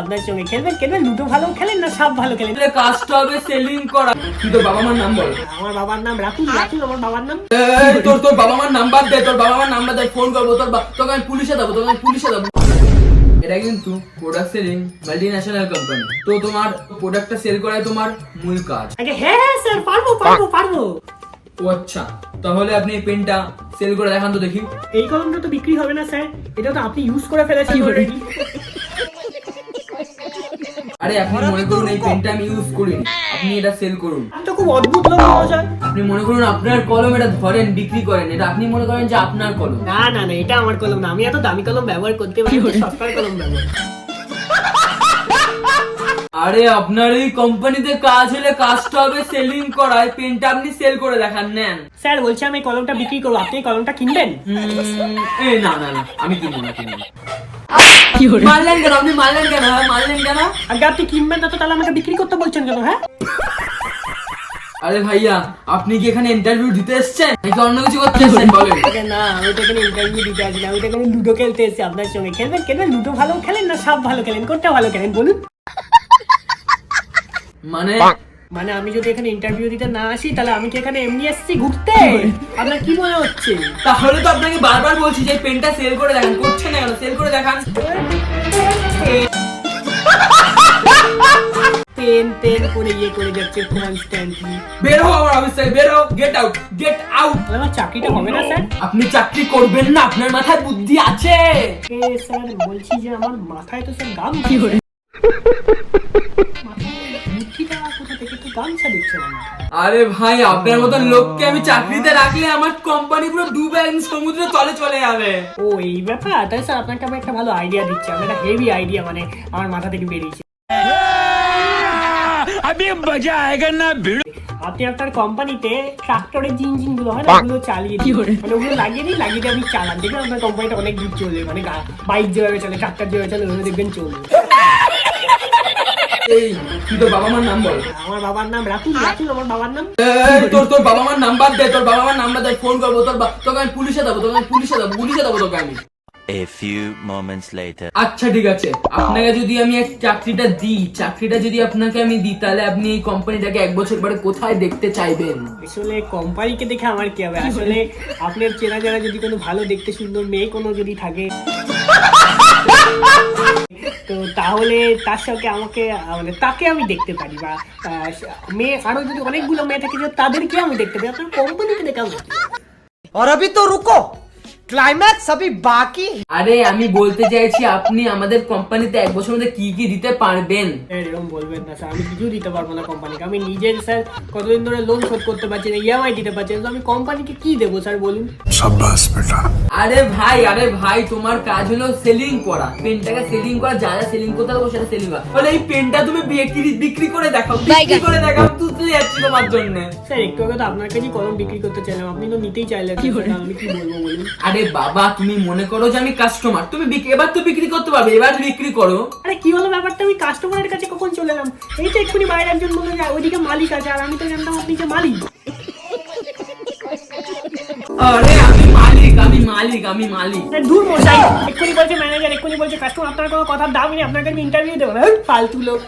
আপনার সঙ্গে খেলবেন? খেলবেন? লুডো ভালো খেলেন না সাপ ভালো খেলেন? তাহলে কাজটা হবে সেলিং করা। তুই তোর বাবা মার নাম বল? আমার বাবার নাম রাতুল রাতুল আমার বাবার নাম। এই, তোর তোর বাবা মার নাম্বার দে তোর বাবা মার নাম্বার দে ফোন করব তোর তোকে আমি পুলিশে দেবো তোকে আমি পুলিশে দেবো। এটা কিন্তু product selling multi national company তো তোমার প্রোডাক্টটা সেল করাই তোমার মূল কাজ। আগে হ্যাঁ হ্যাঁ স্যার পারব পারব পারব। ও আচ্ছা তাহলে আপনি এই পেনটা সেল করে দেখান তো দেখি। এই কলমটা তো বিক্রি হবে না স্যার এটা তো আপনি ইউজ করে ফেলেছেন already। আরে আপনি মনে করুন এই পেনটা আমি ইউজ করিনি। আপনি এটা সেল করুন। তো খুব অদ্ভুত লোক পাওয়া যায়। আপনি মনে করুন আপনার কলম এটা ধরেন বিক্রি করেন। এটা আপনি মনে করেন যে আপনার কলম। না না না এটা আমার কলম না। আমি এত দামি কলম ব্যবহার করতে পারি না, সস্তার কলম ব্যবহার আরে আপনার এই কোম্পানিতে কাজ হলে কাজটা হবে সেলিং করায় পেনটা আপনি সেল করে দেখান নেন। স্যার বলছি আমি কলমটা বিক্রি করব। আপনি কলমটা কিনবেন? উম, এ না না না আমি কিনবো না কিনবো। মারলেন কেন? আপনি মারলেন কেন? হ্যাঁ? মারলেন কেন? আগে আপনি কিনবেন না তো তাহলে আমাকে বিক্রি করতে বলছেন কেন হ্যাঁ? আরে ভাইয়া আপনি কি এখানে ইন্টারভিউ দিতে এসেছেন? নাকি অন্য কিছু করতে এসেছেন? বলেন। না আমি তো এখানে ইন্টারভিউ দিতে আসি না আমি তো এখানে লুডো খেলতে এসেছি আপনার সঙ্গে খেলবেন খেলবেন লুডো ভালো খেলেন না সাপ ভালো খেলেন কোনটা ভালো খেলেন বলুন। মানে মানে আমি যদি এখানে ইন্টারভিউ দিতে না আসি তাহলে আমি কি এখানে এমনি এসেছি ঘুরতে? আপনার কি মনে হচ্ছে? তাহলে তো আপনাকে বারবার বলছি যে পেনটা সেল করে দেখান। করছে না কেন? সেল করে দেখান। পেন পেন করে ইয়ে করে যাচ্ছে কনস্ট্যান্টলি বের হো আমার অফিস থেকে বের হো গেট আউট গেট আউট আমার চাকরিটা হবে না স্যার। আপনি চাকরি করবেন না আপনার মাথায় বুদ্ধি আছে। এ স্যার বলছি যে আমার মাথায় তো স্যার গাম কি করে গামছা দিচ্ছে আমার আরে ভাই আপনার মতন লোককে আমি চাকরিতে রাখলে আমার কোম্পানি পুরো ডুবে একদম সমুদ্রে তলে চলে যাবে। ও এই ব্যাপার তাহলে স্যার আপনাকে আমি একটা ভালো আইডিয়া দিচ্ছি। আমি একটা হেভি আইডিয়া মানে আমার মাথা থেকে বেরিয়েছে। আপনি আপনার কোম্পানিতে ট্রাক্টরের যে ইঞ্জিনগুলো হয় না ওগুলো চালিয়ে দিন। মানে ওগুলো লাগিয়ে দিন লাগিয়ে দিয়ে আপনি চালান। দেখবেন আপনার কোম্পানিটা অনেক দূর চলবে মানে বাইক যেভাবে চলে ট্রাক্টর যেভাবে চলে ওভাবে দেখবেন চলবে। এই তুই তোর বাবা মার নাম বল। আমার বাবার নাম রাতুল রাতুল আমার বাবার নাম। এই, তোর তোর বাবা মার নাম্বার দে তোর বাবা মার নাম্বার দে ফোন করব তোর বা- তোকে আমি পুলিশে দেবো তোকে আমি পুলিশে দেবো পুলিশে দেবো তোকে আমি। A few moments later. আচ্ছা ঠিক আছে। আপনাকে যদি আমি এক চাকরিটা দিই চাকরিটা যদি আপনাকে আমি দিই তাহলে আপনি এই কোম্পানিটাকে এক বছর পরে কোথায় দেখতে চাইবেন? আসলে কোম্পানিকে দেখে আমার কি হবে? আসলে আপনার চেনা জানা যদি কোনো ভালো দেখতে সুন্দর মেয়ে কোনো যদি থাকে। তো তাহলে তার সঙ্গে আমাকে আহ, মানে তাকে আমি দেখতে পারি বা আহ, মেয়ে আরো যদি অনেকগুলো মেয়ে থাকে যে তাদেরকে আমি দেখতে পারি আপনার কোম্পানিকে দেখে আমি দেখতে পারি। और अभी तो रुको क्लाइमैक्स अभी बाकी है আরে আমি বলতে চাইছি আপনি আমাদের কোম্পানিতে এক বছর মধ্যে কি কি দিতে পারবেন স্যার, এরকম বলবেন না স্যার আমি কিছু দিতে পারবো না কোম্পানিকে আমি নিজের স্যার কতদিন ধরে লোন শোধ করতে পারছি না ইএমআই দিতে পারছি না তো আমি কোম্পানিকে কি দেবো স্যার বলুন সাব্বাস বেটা। আরে ভাই আরে ভাই তোমার কাজ হলো সেলিং করা। পেনটাকে সেলিং করা যা যা সেলিং করতে হবে সেটা সেলিং করা। বলে এই পেনটা তুমি বিক্রি বিক্রি করে দেখাও। বিক্রি করে দেখাও তোমার জন্য। স্যার একটু আগে তো আপনার কাছে কলম বিক্রি করতে চাইলাম। আপনি তো নিতেই চাইলেন কি করে আমি কি বলব বলুন? আরে বাবা তুমি মনে করো যে আমি কাস্টমার তুমি এবার তো বিক্রি করতে পারবে এবার বিক্রি করো। আরে কি হলো ব্যাপারটা? আমি কাস্টমারের কাছে কখন চলে এলাম? এই তো এক্ষুনি বাইরে একজন বলল ওইদিকে মালিক আছে আর আমি তো জানতাম আপনি যে মালিক। আরে আমি মালিক আমি মালিক আমি মালিক আরে দূর মশাই এক্ষুনি বলছে ম্যানেজার এক্ষুনি বলছে কাস্টমার আপনার কোনো কথার দামই নেই আপনাকে আমি ইন্টারভিউ দেবো না ফালতু লোক